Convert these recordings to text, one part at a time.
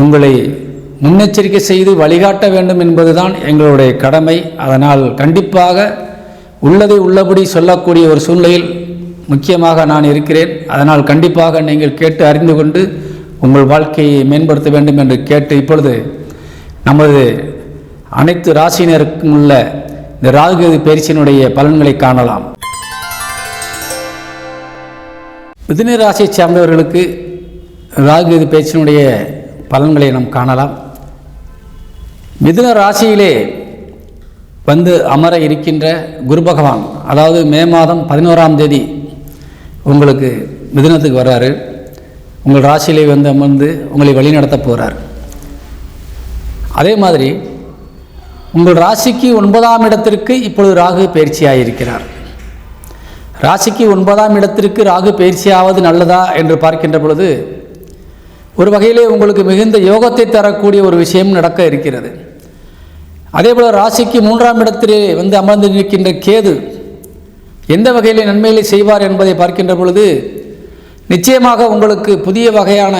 உங்களை முன்னெச்சரிக்கை செய்து வழிகாட்ட வேண்டும் என்பதுதான் எங்களுடைய கடமை. அதனால் கண்டிப்பாக உள்ளதை உள்ளபடி சொல்லக்கூடிய ஒரு சூழ்நிலையில் முக்கியமாக நான் இருக்கிறேன். அதனால் கண்டிப்பாக நீங்கள் கேட்டு அறிந்து கொண்டு உங்கள் வாழ்க்கையை மேம்படுத்த வேண்டும் என்று கேட்டு இப்பொழுது நமது அனைத்து ராசியினருக்கும் உள்ள இந்த ராகுகேது பயிற்சியினுடைய பலன்களை காணலாம். மிதுன ராசியை சார்ந்தவர்களுக்கு ராகுகேது பயிற்சியினுடைய பலன்களை நாம் காணலாம். மிதுன ராசியிலே வந்து அமர இருக்கின்ற குரு பகவான் அதாவது மே மாதம் பதினோராம் தேதி உங்களுக்கு மிதுனத்துக்கு வர்றாரு. உங்கள் ராசியிலே வந்து அமர்ந்து உங்களை வழிநடத்த போகிறார் அதே மாதிரி உங்கள் ராசிக்கு ஒன்பதாம் இடத்திற்கு இப்பொழுது ராகு பயிற்சியாக இருக்கிறார். ராசிக்கு ஒன்பதாம் இடத்திற்கு ராகு பயிற்சியாவது நல்லதா என்று பார்க்கின்ற பொழுது ஒரு வகையிலே உங்களுக்கு மிகுந்த யோகத்தை தரக்கூடிய ஒரு விஷயம் நடக்க இருக்கிறது. அதேபோல் ராசிக்கு மூன்றாம் இடத்திலே வந்து அமர்ந்து நிற்கின்ற கேது எந்த வகையிலே நன்மைகளை செய்வார் என்பதை பார்க்கின்ற பொழுது நிச்சயமாக உங்களுக்கு புதிய வகையான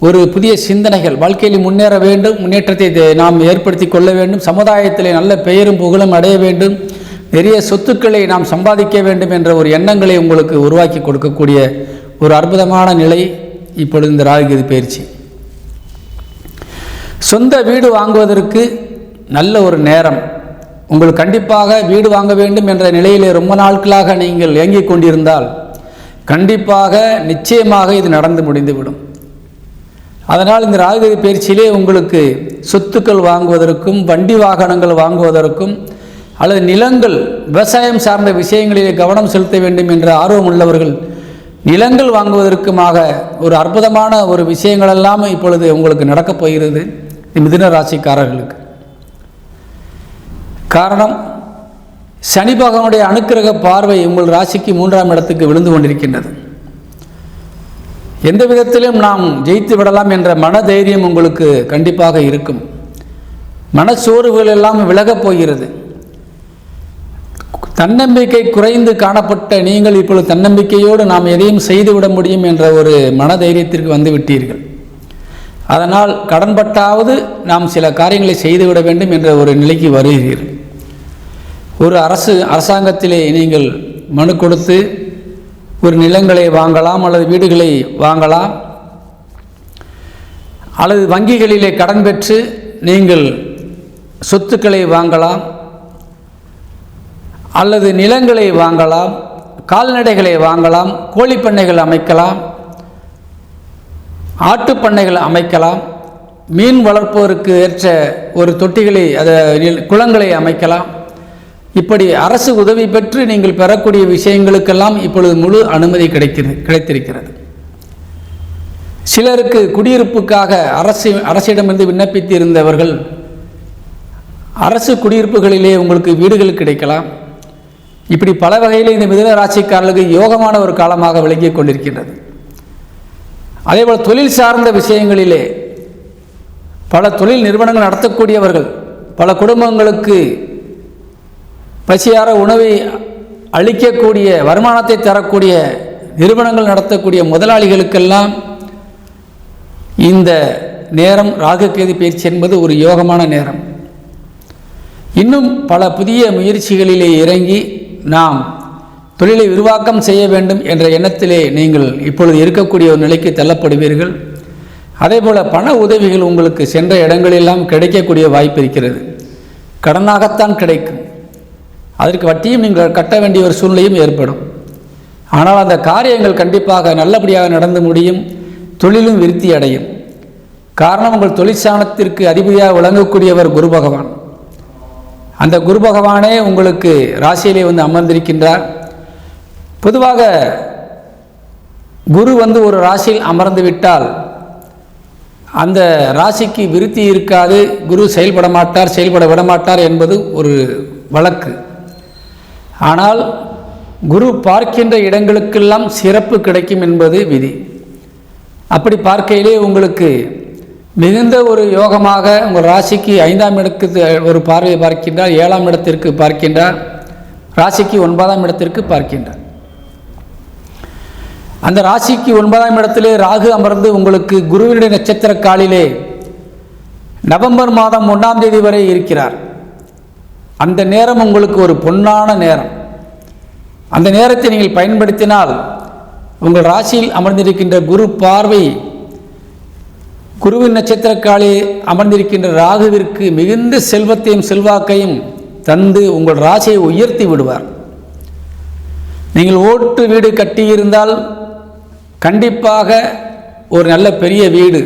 ஒரு புதிய சிந்தனைகள் வாழ்க்கையில் முன்னேற வேண்டும் முன்னேற்றத்தை தே- நாம் ஏற்படுத்தி கொள்ள வேண்டும் சமுதாயத்திலே நல்ல பெயரும் புகழும் அடைய வேண்டும் நிறைய சொத்துக்களை நாம் சம்பாதிக்க வேண்டும் என்ற ஒரு எண்ணங்களை உங்களுக்கு உருவாக்கி கொடுக்கக்கூடிய ஒரு அற்புதமான நிலை இப்பொழுது இந்த ராகுகேது பயிற்சி. சொந்த வீடு வாங்குவதற்கு நல்ல ஒரு நேரம். உங்கள் கண்டிப்பாக வீடு வாங்க வேண்டும் என்ற நிலையிலே ரொம்ப நாட்களாக நீங்கள் இயங்கிக் கொண்டிருந்தால் கண்டிப்பாக நிச்சயமாக இது நடந்து முடிந்துவிடும். அதனால் இந்த ராகுகதி பயிற்சியிலே உங்களுக்கு சொத்துக்கள் வாங்குவதற்கும் வண்டி வாகனங்கள் வாங்குவதற்கும் அல்லது நிலங்கள் விவசாயம் சார்ந்த விஷயங்களிலே கவனம் செலுத்த வேண்டும் என்ற ஆர்வம் உள்ளவர்கள் நிலங்கள் வாங்குவதற்குமாக ஒரு அற்புதமான ஒரு விஷயங்கள் எல்லாம் இப்பொழுது உங்களுக்கு நடக்கப் போகிறது மிதுன ராசிக்காரர்களுக்கு. காரணம் சனி பகவானுடைய அனுக்கிரக பார்வை உங்கள் ராசிக்கு மூன்றாம் இடத்துக்கு விழுந்து கொண்டிருக்கின்றது. எந்த விதத்திலும் நாம் ஜெயித்து விடலாம் என்ற மன தைரியம் உங்களுக்கு கண்டிப்பாக இருக்கும். மனச்சோர்வுகள் எல்லாம் விலகப் போகிறது. தன்னம்பிக்கை குறைந்து காணப்பட்ட நீங்கள் இப்பொழுது தன்னம்பிக்கையோடு நாம் எதையும் செய்துவிட முடியும் என்ற ஒரு மனதைரியத்திற்கு வந்து விட்டீர்கள். அதனால் கடன்பட்டாவது நாம் சில காரியங்களை செய்துவிட வேண்டும் என்ற ஒரு நிலைக்கு வருகிறீர்கள் ஒரு அரசு அரசாங்கத்திலே நீங்கள் மனு கொடுத்து ஒரு நிலங்களை வாங்கலாம் அல்லது வீடுகளை வாங்கலாம் அல்லது வங்கிகளிலே கடன் பெற்று நீங்கள் சொத்துக்களை வாங்கலாம். அல்லது நிலங்களை வாங்கலாம் கால்நடைகளை வாங்கலாம் கோழிப்பண்ணைகள் அமைக்கலாம் ஆட்டுப்பண்ணைகள் அமைக்கலாம் மீன் வளர்ப்போருக்கு ஏற்ற ஒரு தொட்டிகளை அதை குளங்களை அமைக்கலாம். இப்படி அரசு உதவி பெற்று நீங்கள் பெறக்கூடிய விஷயங்களுக்கெல்லாம் இப்பொழுது முழு அனுமதி கிடைக்கிறது கிடைத்திருக்கிறது. சிலருக்கு குடியிருப்புக்காக அரசு அரசிடமிருந்து விண்ணப்பித்திருந்தவர்கள் அரசு குடியிருப்புகளிலே உங்களுக்கு வீடுகள் கிடைக்கலாம். இப்படி பல வகையில் இந்த மிதுன ராசிக்காரர்களுக்கு யோகமான ஒரு காலமாக விளங்கிக் கொண்டிருக்கின்றது. அதேபோல் தொழில் சார்ந்த விஷயங்களிலே பல தொழில் நிறுவனங்கள் நடத்தக்கூடியவர்கள் பல குடும்பங்களுக்கு பசியார உணவை அளிக்கக்கூடிய வருமானத்தை தரக்கூடிய நிறுவனங்கள் நடத்தக்கூடிய முதலாளிகளுக்கெல்லாம் இந்த நேரம் ராகுகேது பயிற்சி என்பது ஒரு யோகமான நேரம். இன்னும் பல புதிய முயற்சிகளிலே இறங்கி நாம் தொழிலை விரிவாக்கம் செய்ய வேண்டும் என்ற எண்ணத்திலே நீங்கள் இப்பொழுது இருக்கக்கூடிய ஒரு நிலைக்கு தள்ளப்படுவீர்கள். அதேபோல் பண உதவிகள் உங்களுக்கு சென்ற இடங்களெல்லாம் கிடைக்கக்கூடிய வாய்ப்பு இருக்கிறது. கடனாகத்தான் கிடைக்கும். அதற்கு வட்டியும் நீங்கள் கட்ட வேண்டிய ஒரு சூழ்நிலையும் ஏற்படும். ஆனால் அந்த காரியங்கள் கண்டிப்பாக நல்லபடியாக நடந்து முடியும் தொழிலும் விருத்தி அடையும். காரணம் உங்கள் தொழிற்சானத்திற்கு அதிபதியாக விளங்கக்கூடியவர் குரு பகவான். அந்த குரு பகவானே உங்களுக்கு ராசியிலே வந்து அமர்ந்திருக்கின்றார். பொதுவாக குரு வந்து ஒரு ராசியில் அமர்ந்து விட்டால் அந்த ராசிக்கு விருத்தி இருக்காது குரு செயல்பட மாட்டார் செயல்பட விடமாட்டார் என்பது ஒரு வழக்கு. ஆனால் குரு பார்க்கின்ற இடங்களுக்கெல்லாம் சிறப்பு கிடைக்கும் என்பது விதி. அப்படி பார்க்கையிலே உங்களுக்கு மிகுந்த ஒரு யோகமாக உங்கள் ராசிக்கு ஐந்தாம் இடத்துக்கு ஒரு பார்வையை பார்க்கின்றார் ஏழாம் இடத்திற்கு பார்க்கின்றார் ராசிக்கு ஒன்பதாம் இடத்திற்கு பார்க்கின்றார். அந்த ராசிக்கு ஒன்பதாம் இடத்திலே ராகு அமர்ந்து உங்களுக்கு குருவினுடைய நட்சத்திர காலிலே நவம்பர் மாதம் ஒன்றாம் தேதி வரை இருக்கிறார். அந்த நேரம் உங்களுக்கு ஒரு பொன்னான நேரம். அந்த நேரத்தை நீங்கள் பயன்படுத்தினால் உங்கள் ராசியில் அமர்ந்திருக்கின்ற குரு பார்வை குருவின் நட்சத்திரக்காலே அமர்ந்திருக்கின்ற ராகுவிற்கு மிகுந்த செல்வத்தையும் செல்வாக்கையும் தந்து உங்கள் ராசியை உயர்த்தி விடுவார். நீங்கள் ஓட்டு வீடு கட்டியிருந்தால் கண்டிப்பாக ஒரு நல்ல பெரிய வீடு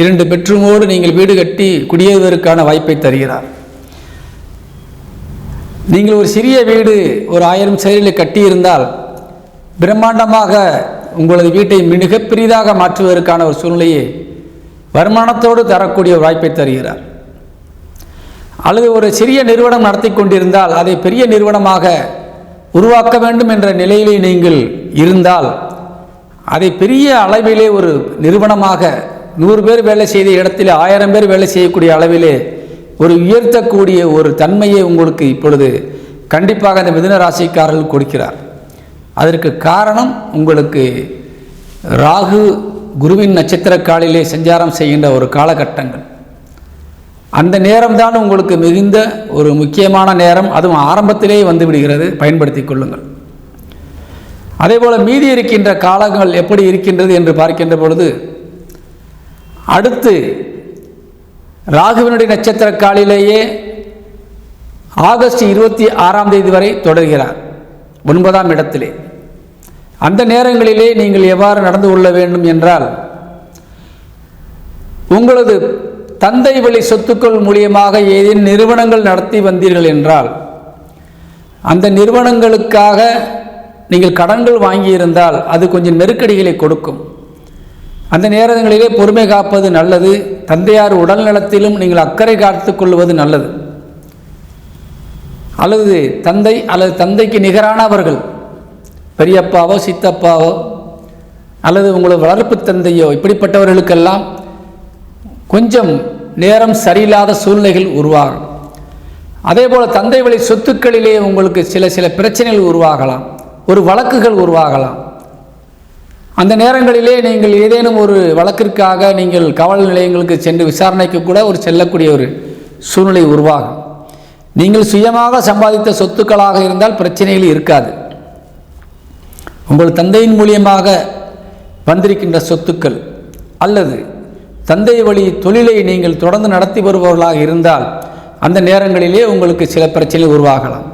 இரண்டு பெட்ரூமோடு நீங்கள் வீடு கட்டி குடியேறுவதற்கான வாய்ப்பை தருகிறார். நீங்கள் ஒரு சிறிய வீடு ஒரு ஆயிரம் செயலில் கட்டியிருந்தால் பிரம்மாண்டமாக உங்களது வீட்டை மிக பெரிதாக மாற்றுவதற்கான ஒரு சூழ்நிலையை வருமானத்தோடு தரக்கூடிய வாய்ப்பை தருகிறார். அல்லது ஒரு சிறிய நிறுவனம் நடத்தி கொண்டிருந்தால் அதை பெரிய நிறுவனமாக உருவாக்க வேண்டும் என்ற நிலையிலே நீங்கள் இருந்தால் அதை பெரிய அளவிலே ஒரு நிறுவனமாக நூறு பேர் வேலை செய்த இடத்தில் ஆயிரம் பேர் வேலை செய்யக்கூடிய அளவிலே ஒரு உயர்த்தக்கூடிய ஒரு தன்மையை உங்களுக்கு இப்பொழுது கண்டிப்பாக அந்த மிதுன ராசிக்காரர்கள் கொடுக்கிறார். அதற்கு காரணம் உங்களுக்கு ராகு குருவின் நட்சத்திர காலிலே சஞ்சாரம் செய்கின்ற ஒரு காலகட்டங்கள். அந்த நேரம்தான் உங்களுக்கு மிகுந்த ஒரு முக்கியமான நேரம். அதுவும் ஆரம்பத்திலேயே வந்து விடுகிறது பயன்படுத்திக் கொள்ளுங்கள். அதேபோல் மீதி இருக்கின்ற காலங்கள் எப்படி இருக்கின்றது என்று பார்க்கின்ற பொழுது அடுத்து ராகுவினுடைய நட்சத்திர காலிலேயே ஆகஸ்ட் இருபத்தி ஆறாம் தேதி வரை தொடர்கிறார். ஒன்பதாம் இடத்திலே. அந்த நேரங்களிலே நீங்கள் எவ்வாறு நடந்து கொள்ள வேண்டும் என்றால் உங்களது தந்தை வழி சொத்துக்கள் மூலியமாக ஏதேனும் நிறுவனங்கள் நடத்தி வந்தீர்கள் என்றால் அந்த நிறுவனங்களுக்காக நீங்கள் கடன்கள் வாங்கியிருந்தால் அது கொஞ்சம் நெருக்கடிகளை கொடுக்கும். அந்த நேரங்களிலே பொறுமை காப்பது நல்லது தந்தையார் உடல் நலத்திலும் நீங்கள் அக்கறை காத்துக் கொள்வது நல்லது. அல்லது தந்தை அல்லது தந்தைக்கு நிகரானவர்கள் பெரியப்பாவோ சித்தப்பாவோ அல்லது உங்களது வளர்ப்பு தந்தையோ இப்படிப்பட்டவர்களுக்கெல்லாம் கொஞ்சம் நேரம் சரியில்லாத சூழ்நிலைகள் உருவாகும். அதே போல் தந்தை வழி சொத்துக்களிலே உங்களுக்கு சில சில பிரச்சனைகள் உருவாகலாம். ஒரு வழக்குகள் உருவாகலாம். அந்த நேரங்களிலே நீங்கள் ஏதேனும் ஒரு வழக்கிற்காக நீங்கள் காவல் நிலையங்களுக்கு சென்று விசாரணைக்கு கூட ஒரு செல்லக்கூடிய ஒரு சூழ்நிலை உருவாகும். நீங்கள் சுயமாக சம்பாதித்த சொத்துக்களாக இருந்தால் பிரச்சனைகள் இருக்காது. உங்கள் தந்தையின் மூலியமாக வந்திருக்கின்ற சொத்துக்கள் அல்லது தந்தை வழி தொழிலை நீங்கள் தொடர்ந்து நடத்தி வருபவர்களாக இருந்தால் அந்த நேரங்களிலே உங்களுக்கு சில பிரச்சனை உருவாகலாம்.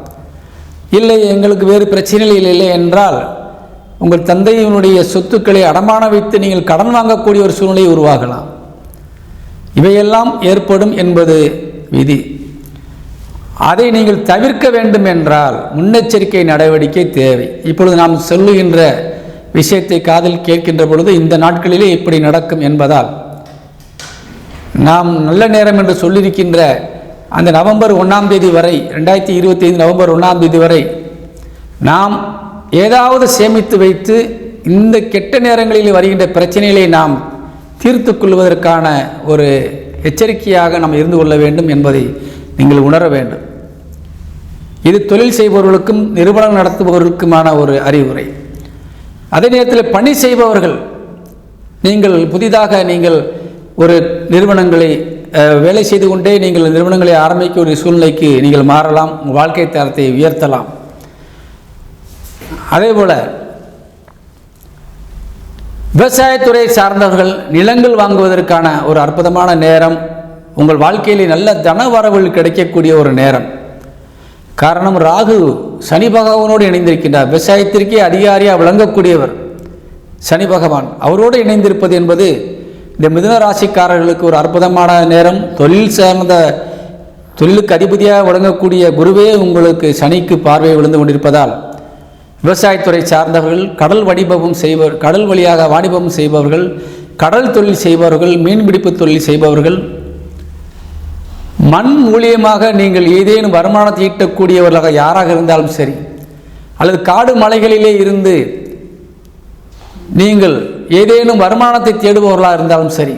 இல்லை எங்களுக்கு வேறு பிரச்சனைகள் இல்லை என்றால் உங்கள் தந்தையினுடைய சொத்துக்களை அடமான வைத்து நீங்கள் கடன் வாங்கக்கூடிய ஒரு சூழ்நிலை உருவாகலாம். இவையெல்லாம் ஏற்படும் என்பது விதி. அதை நீங்கள் தவிர்க்க வேண்டும் என்றால் முன்னெச்சரிக்கை நடவடிக்கை தேவை. இப்பொழுது நாம் சொல்லுகின்ற விஷயத்தை காதில் கேட்கின்ற பொழுது இந்த நாட்களிலே இப்படி நடக்கும் என்பதால் நாம் நல்ல நேரம் என்று சொல்லியிருக்கின்ற அந்த நவம்பர் ஒன்றாம் தேதி வரை ரெண்டாயிரத்தி இருபத்தி ஐந்து நவம்பர் ஒன்றாம் தேதி வரை நாம் ஏதாவது சேமித்து வைத்து இந்த கெட்ட நேரங்களில் வருகின்ற பிரச்சனைகளை நாம் தீர்த்து கொள்வதற்கான ஒரு எச்சரிக்கையாக நாம் இருந்து கொள்ள வேண்டும் என்பதை நீங்கள் உணர வேண்டும். இது தொழில் செய்பவர்களுக்கும் நிறுவனம் நடத்துபவர்களுக்குமான ஒரு அறிவுரை. அதே நேரத்தில் பணி செய்பவர்கள் நீங்கள் புதிதாக நீங்கள் ஒரு நிறுவனங்களை வேலை செய்து கொண்டே நீங்கள் நிறுவனங்களை ஆரம்பிக்க ஒரு சூழ்நிலைக்கு நீங்கள் மாறலாம் உங்கள் வாழ்க்கை தரத்தை உயர்த்தலாம். அதேபோல விவசாயத்துறை சார்ந்தவர்கள் நிலங்கள் வாங்குவதற்கான ஒரு அற்புதமான நேரம் உங்கள் வாழ்க்கையிலே நல்ல தன வரவுகள் கிடைக்கக்கூடிய ஒரு நேரம். காரணம் ராகு. சனி பகவானோடு இணைந்திருக்கின்றார். விவசாயத்திற்கே அதிகாரியாக விளங்கக்கூடியவர் சனி பகவான். அவரோடு இணைந்திருப்பது என்பது இந்த மிதுன ராசிக்காரர்களுக்கு ஒரு அற்புதமான நேரம். தொழில் சார்ந்த தொழிலுக்கு அதிபதியாக விளங்கக்கூடிய குருவே உங்களுக்கு சனிக்கு பார்வை விழுந்து கொண்டிருப்பதால் விவசாயத்துறை சார்ந்தவர்கள் கடல் வடிபவம் செய்பவர் கடல் வழியாக வாணிபம் செய்பவர்கள் கடல் தொழில் செய்பவர்கள் மீன்பிடிப்பு தொழில் செய்பவர்கள் மண் மூலியமாக நீங்கள் ஏதேனும் வருமானத்தை ஈட்டக்கூடியவர்களாக யாராக இருந்தாலும் சரி அல்லது காடு மலைகளிலே இருந்து நீங்கள் ஏதேனும் வருமானத்தை தேடுபவர்களாக இருந்தாலும் சரி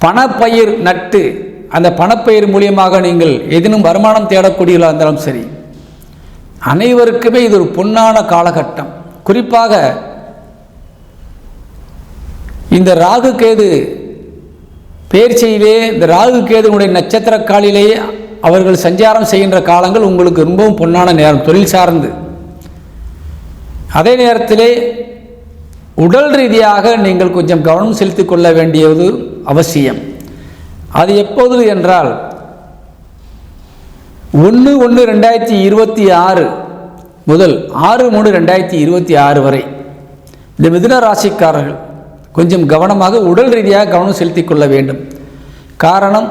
பணப்பயிர் நட்டு அந்த பணப்பயிர் மூலியமாக நீங்கள் ஏதேனும் வருமானம் தேடக்கூடியவர்களாக இருந்தாலும் சரி அனைவருக்குமே இது ஒரு பொன்னான காலகட்டம். குறிப்பாக இந்த ராகு கேது பேர்ச்சியிலே இந்த ராகு கேதுனுடைய நட்சத்திர காலிலேயே அவர்கள் சஞ்சாரம் செய்கின்ற காலங்கள் உங்களுக்கு ரொம்பவும் பொன்னான நேரம் தொழில் சார்ந்து. அதே நேரத்திலே உடல் ரீதியாக நீங்கள் கொஞ்சம் கவனம் செலுத்தி கொள்ள வேண்டியது அவசியம். அது எப்போது என்றால் ஒன்று ஒன்று ரெண்டாயிரத்தி இருபத்தி ஆறு முதல் ஆறு மூணு ரெண்டாயிரத்தி இருபத்தி ஆறு வரை. இந்த மிதுன ராசிக்காரர்கள் கொஞ்சம் கவனமாக உடல் ரீதியாக கவனம் செலுத்திக் கொள்ள வேண்டும். காரணம்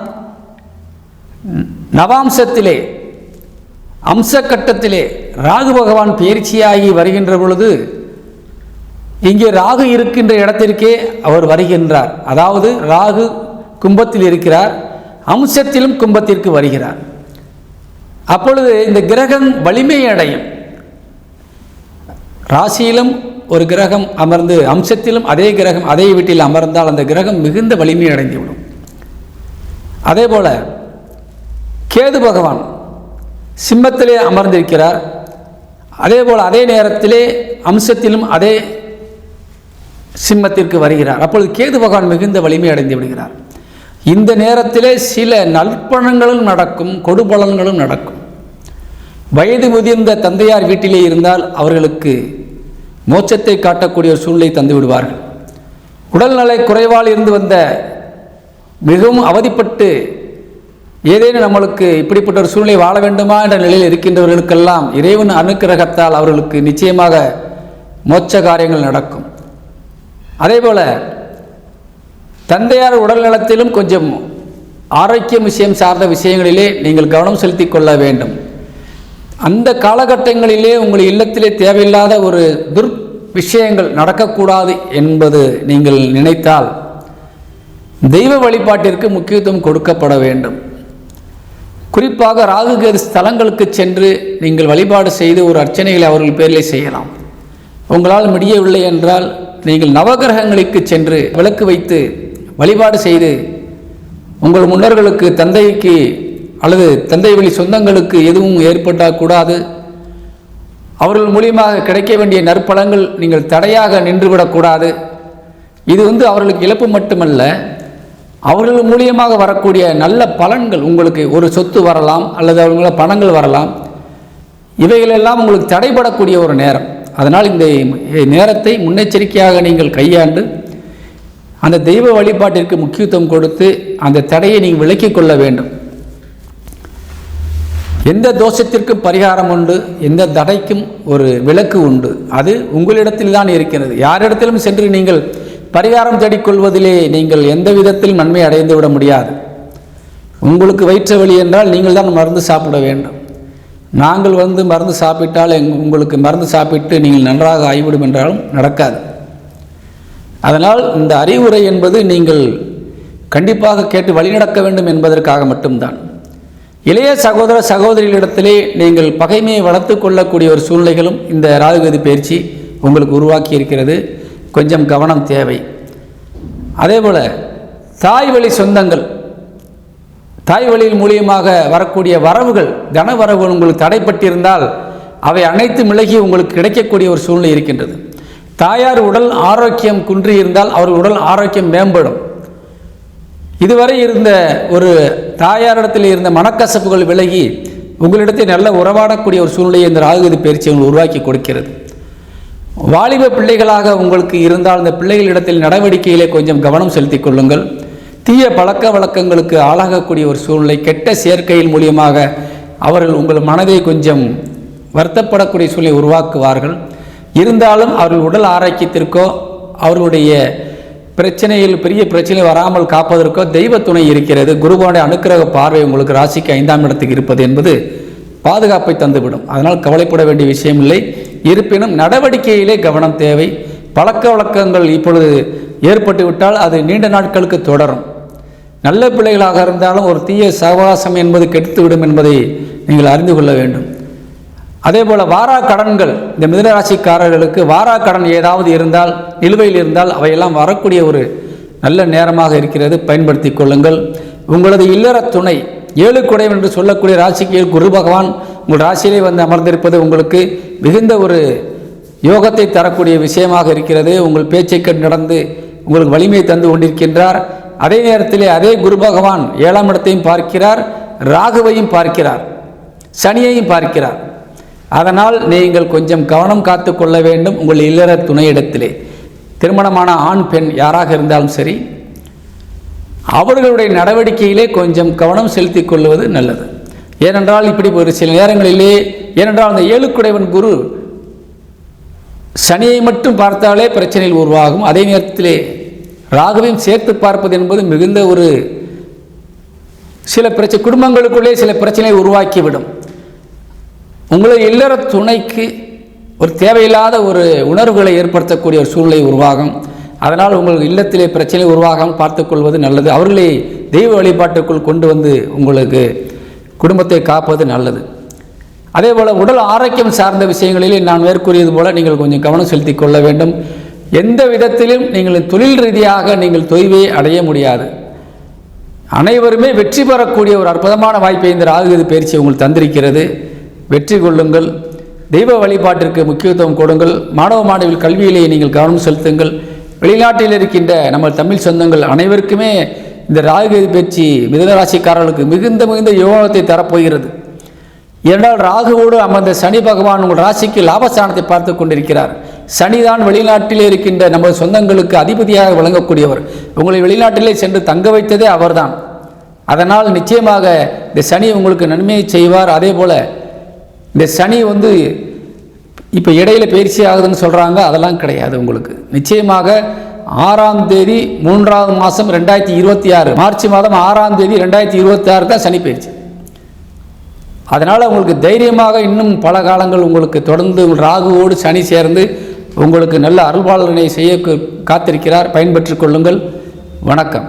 நவாம்சத்திலே அம்சக்கட்டத்திலே ராகு பகவான் பயிற்சியாகி வருகின்ற பொழுது இங்கே ராகு இருக்கின்ற இடத்திற்கே அவர் வருகின்றார். அதாவது ராகு கும்பத்தில் இருக்கிறார் அம்சத்திலும் கும்பத்திற்கு வருகிறார். அப்பொழுது இந்த கிரகம் வலிமை அடையும். ராசியிலும் ஒரு கிரகம் அமர்ந்து அம்சத்திலும் அதே கிரகம் அதே வீட்டில் அமர்ந்தால் அந்த கிரகம் மிகுந்த வலிமை அடைந்துவிடும். அதே போல் கேது பகவான் சிம்மத்திலே அமர்ந்திருக்கிறார். அதே போல் அதே நேரத்திலே அம்சத்திலும் அதே சிம்மத்திற்கு வருகிறார். அப்பொழுது கேது பகவான் மிகுந்த வலிமை அடைந்து விடுகிறார். இந்த நேரத்திலே சில நற்பணங்களும் நடக்கும் கொடுபலன்களும் நடக்கும். வயது முதிர்ந்த தந்தையார் வீட்டிலே இருந்தால் அவர்களுக்கு மோட்சத்தை காட்டக்கூடிய ஒரு சூழ்நிலை தந்து விடுவார்கள். உடல்நலை குறைவால் இருந்து வந்த மிகவும் அவதிப்பட்டு ஏதேனும் நம்மளுக்கு இப்படிப்பட்ட ஒரு சூழ்நிலை வாழ வேண்டுமா என்ற நிலையில் இருக்கின்றவர்களுக்கெல்லாம் இறைவன் அனுக்கிரகத்தால் அவர்களுக்கு நிச்சயமாக மோட்ச காரியங்கள் நடக்கும். அதேபோல் தந்தையார் உடல் நலத்திலும் கொஞ்சம் ஆரோக்கியம் விஷயம் சார்ந்த விஷயங்களிலே நீங்கள் கவனம் செலுத்தி கொள்ள வேண்டும். அந்த காலகட்டங்களிலே உங்கள் இல்லத்திலே தேவையில்லாத ஒரு துர் விஷயங்கள் நடக்கக்கூடாது என்பது நீங்கள் நினைத்தால் தெய்வ வழிபாட்டிற்கு முக்கியத்துவம் கொடுக்கப்பட வேண்டும். குறிப்பாக ராகுகேது ஸ்தலங்களுக்கு சென்று நீங்கள் வழிபாடு செய்து ஒரு அர்ச்சனைகளை அவர்கள் பேரில் செய்யலாம். உங்களால் முடியவில்லை என்றால் நீங்கள் நவகிரகங்களுக்கு சென்று விளக்கு வைத்து வழிபாடு செய்து உங்கள் முன்னோர்களுக்கு தந்தைக்கு அல்லது தந்தை வழி சொந்தங்களுக்கு எதுவும் ஏற்பட்டால் கூடாது அவர்கள் மூலியமாக கிடைக்க வேண்டிய நற்பலங்கள் நீங்கள் தடையாக நின்றுவிடக்கூடாது இது வந்து அவர்களுக்கு இழப்பு மட்டுமல்ல அவர்கள் மூலியமாக வரக்கூடிய நல்ல பலன்கள் உங்களுக்கு ஒரு சொத்து வரலாம் அல்லது அவங்கள பணங்கள் வரலாம். இவைகளெல்லாம் உங்களுக்கு தடைபடக்கூடிய ஒரு நேரம். அதனால் இந்த நேரத்தை முன்னெச்சரிக்கையாக நீங்கள் கையாண்டு அந்த தெய்வ வழிபாட்டிற்கு முக்கியத்துவம் கொடுத்து அந்த தடையை நீங்கள் விலக்கிக் கொள்ள வேண்டும். எந்த தோஷத்திற்கும் பரிகாரம் உண்டு எந்த தடைக்கும் ஒரு விளக்கு உண்டு. அது உங்களிடத்தில் தான் இருக்கிறது. யாரிடத்திலும் சென்று நீங்கள் பரிகாரம் தேடிக்கொள்வதிலே நீங்கள் எந்த விதத்தில் நன்மை அடைந்து விட முடியாது. உங்களுக்கு வயிற்று வலி என்றால் நீங்கள் தான் மருந்து சாப்பிட வேண்டும். நாங்கள் வந்து மருந்து சாப்பிட்டால் எங் உங்களுக்கு மருந்து சாப்பிட்டு நீங்கள் நன்றாக ஆகிவிடும் என்றாலும் நடக்காது. அதனால் இந்த அறிவுரை என்பது நீங்கள் கண்டிப்பாக கேட்டு வழிநடக்க வேண்டும் என்பதற்காக மட்டும்தான். இளைய சகோதர சகோதரிகளிடத்திலே நீங்கள் பகைமையை வளர்த்து கொள்ளக்கூடிய ஒரு சூழ்நிலைகளும் இந்த ராகுகதி பயிற்சி உங்களுக்கு உருவாக்கி இருக்கிறது. கொஞ்சம் கவனம் தேவை. அதே போல் தாய் வழி சொந்தங்கள் தாய் வழியில் மூலியமாக வரக்கூடிய வரவுகள் தன வரவுகள் உங்களுக்கு தடைப்பட்டிருந்தால் அவை அனைத்து விலகி உங்களுக்கு கிடைக்கக்கூடிய ஒரு சூழ்நிலை இருக்கின்றது. தாயார் உடல் ஆரோக்கியம் குன்றி இருந்தால் அவர் உடல் ஆரோக்கியம் மேம்படும். இதுவரை இருந்த ஒரு தாயாரிடத்தில் இருந்த மனக்கசப்புகள் விலகி உங்களிடத்தை நல்ல உறவாடக்கூடிய ஒரு சூழ்நிலையை இந்த ராகுகதி பயிற்சி உங்களை உருவாக்கி கொடுக்கிறது. வாலிப பிள்ளைகளாக உங்களுக்கு இருந்தால் இந்த பிள்ளைகளிடத்தில் நடவடிக்கையிலே கொஞ்சம் கவனம் செலுத்திக் கொள்ளுங்கள். தீய பழக்க வழக்கங்களுக்கு ஆளாகக்கூடிய ஒரு சூழ்நிலை கெட்ட சேர்க்கையின் மூலியமாக அவர்கள் உங்கள் மனதை கொஞ்சம் வருத்தப்படக்கூடிய சூழ்நிலை உருவாக்குவார்கள். இருந்தாலும் அவர்கள் உடல் ஆரோக்கியத்திற்கோ அவர்களுடைய பிரச்சனையில் பெரிய பிரச்சனை வராமல் காப்பதற்கோ தெய்வ துணை இருக்கிறது. குருவானுடைய அனுக்கிரக பார்வை உங்களுக்கு ராசிக்கு ஐந்தாம் இடத்துக்கு இருப்பது என்பது பாதுகாப்பை தந்துவிடும். அதனால் கவலைப்பட வேண்டிய விஷயம் இல்லை. இருப்பினும் நடவடிக்கையிலே கவனம் தேவை. பழக்க வழக்கங்கள் இப்பொழுது ஏற்பட்டுவிட்டால் அது நீண்ட நாட்களுக்கு தொடரும். நல்ல பிள்ளைகளாக இருந்தாலும் ஒரு தீய சகவாசம் என்பது கெடுத்துவிடும் என்பதை நீங்கள் அறிந்து கொள்ள வேண்டும். அதே போல் வாரா கடன்கள் இந்த மிதனராசிக்காரர்களுக்கு வாரா கடன் ஏதாவது இருந்தால் நிலுவையில் இருந்தால் அவையெல்லாம் வரக்கூடிய ஒரு நல்ல நேரமாக இருக்கிறது. பயன்படுத்தி கொள்ளுங்கள். உங்களது இல்லற துணை ஏழு குடைவன் என்று சொல்லக்கூடிய ராசிக்கு குரு பகவான் உங்கள் ராசியிலே வந்து அமர்ந்திருப்பது உங்களுக்கு மிகுந்த ஒரு யோகத்தை தரக்கூடிய விஷயமாக இருக்கிறது. உங்கள் பேச்சை கண் நடந்து உங்களுக்கு வலிமையை தந்து கொண்டிருக்கின்றார். அதே நேரத்திலே அதே குரு பகவான் ஏழாம் இடத்தையும் பார்க்கிறார். ராகுவையும் பார்க்கிறார். சனியையும் பார்க்கிறார். அதனால் நீங்கள் கொஞ்சம் கவனம் காத்து கொள்ள வேண்டும் உங்கள் இல்லற துணையிடத்திலே. திருமணமான ஆண் பெண் யாராக இருந்தாலும் சரி அவர்களுடைய நடவடிக்கையிலே கொஞ்சம் கவனம் செலுத்திக் கொள்வது நல்லது. ஏனென்றால் இப்படி ஒரு சில நேரங்களிலே ஏனென்றால் அந்த ஏழுக்குடைவன் குரு சனியை மட்டும் பார்த்தாலே பிரச்சனையில் உருவாகும். அதே நேரத்திலே ராகுவையும் சேர்த்து பார்ப்பது என்பது மிகுந்த ஒரு சில பிரச்சனை குடும்பங்களுக்குள்ளே சில பிரச்சனையை உருவாக்கிவிடும். உங்களை இல்லற துணைக்கு ஒரு தேவையில்லாத ஒரு உணர்வுகளை ஏற்படுத்தக்கூடிய ஒரு சூழ்நிலை உருவாகும். அதனால் உங்கள் இல்லத்திலே பிரச்சனை உருவாகாமல் பார்த்துக்கொள்வது நல்லது. அவர்களை தெய்வ வழிபாட்டுக்குள் கொண்டு வந்து உங்களுக்கு குடும்பத்தை காப்பது நல்லது. அதே போல் உடல் ஆரோக்கியம் சார்ந்த விஷயங்களிலே நான் மேற்கூறியது போல் நீங்கள் கொஞ்சம் கவனம் செலுத்தி கொள்ள வேண்டும். எந்த விதத்திலும் நீங்கள் தொழில் ரீதியாக நீங்கள் தொய்வை அடைய முடியாது. அனைவருமே வெற்றி பெறக்கூடிய ஒரு அற்புதமான வாய்ப்பை இந்த ராகுகதி பயிற்சி உங்களுக்கு தந்திருக்கிறது. வெற்றி கொள்ளுங்கள். தெய்வ வழிபாட்டிற்கு முக்கியத்துவம் கொடுங்கள். மாணவ மாணவிகள் கல்வியிலேயே நீங்கள் கவனம் செலுத்துங்கள். வெளிநாட்டில் இருக்கின்ற நம்ம தமிழ் சொந்தங்கள் அனைவருக்குமே இந்த ராகுகதி பயிற்சி மிதனராசிக்காரர்களுக்கு மிகுந்த மிகுந்த யோகத்தை தரப்போகிறது. ஏனென்றால் ராகுவோடு அமர்ந்த சனி பகவான் உங்கள் ராசிக்கு லாபஸ்தானத்தை பார்த்து கொண்டிருக்கிறார். சனிதான் வெளிநாட்டிலே இருக்கின்ற நமது சொந்தங்களுக்கு அதிபதியாக விளங்கக்கூடியவர். உங்களை வெளிநாட்டிலே சென்று தங்க வைத்ததே அவர்தான். அதனால் நிச்சயமாக இந்த சனி உங்களுக்கு நன்மையை செய்வார். அதே போல் இந்த சனி வந்து இப்போ இடையில பயிற்சி ஆகுதுன்னு சொல்கிறாங்க அதெல்லாம் கிடையாது உங்களுக்கு. நிச்சயமாக ஆறாம் தேதி மூன்றாவது மாதம் ரெண்டாயிரத்தி இருபத்தி ஆறு மார்ச் மாதம் ஆறாம் தேதி ரெண்டாயிரத்தி இருபத்தி ஆறு தான் சனி பயிற்சி. அதனால் உங்களுக்கு தைரியமாக இன்னும் பல காலங்கள் உங்களுக்கு தொடர்ந்து உங்கள் ராகுவோடு சனி சேர்ந்து உங்களுக்கு நல்ல அருள்பாலனை செய்ய காத்திருக்கிறார். பயன்பெற்றுக் கொள்ளுங்கள். வணக்கம்.